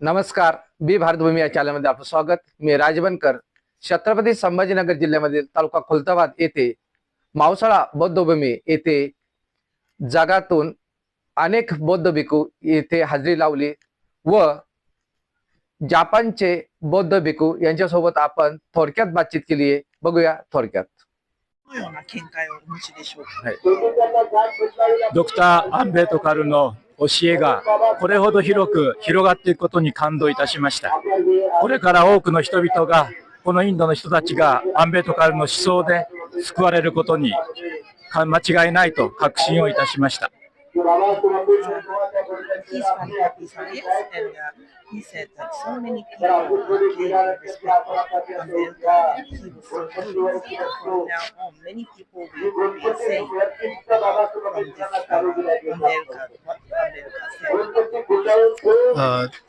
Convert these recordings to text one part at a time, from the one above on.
नमस्कार बी भारतभूमी या चॅनलमध्ये आपलं स्वागत मी राजबनकर छत्रपती संभाजीनगर जिल्ह्यामधील तालुका खुलताबाद येथे मावसाळा बौद्धभूमी येथे जगातून अनेक बौद्ध भिक्खू येथे हजेरी लावली व जापानचे बौद्ध भिक्खू यांच्यासोबत आपण थोडक्यात बातचीत केली आहे बघूया थोडक्यात どのような見解をお持ちでしょうか。ドクター・アンベトカルの 教えがこれほど広く広がっていくことに感動いたしました。これから多くの人々が、このインドの人たちがアンベトカルの思想で救われることに間違いないと確信をいたしました。He's from Pakistan, and uh, he said that so many people uh, came and respected Ambedkar, and he was so pleased And from now on, many people will be saved from this uh, Ambedkar, what America said.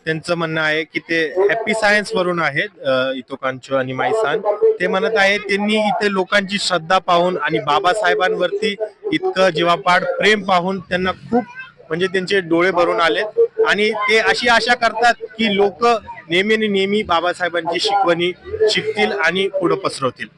त्यांचं म्हणणं आहे की ते happy science वरून आहेत इतोकांचो आणि मायसान ते म्हणत आहेत त्यांनी इथे लोकांची श्रद्धा पाहून आणि बाबासाहेबांवरती इतकं जीवापाड प्रेम पाहून त्यांना खूप म्हणजे त्यांचे डोळे भरून आले. आणि ते अशी आशा करतात की लोक नेहमी आणि नेहमी बाबासाहेबांची शिकवणी शिकतील आणि पुढे पसरवतील.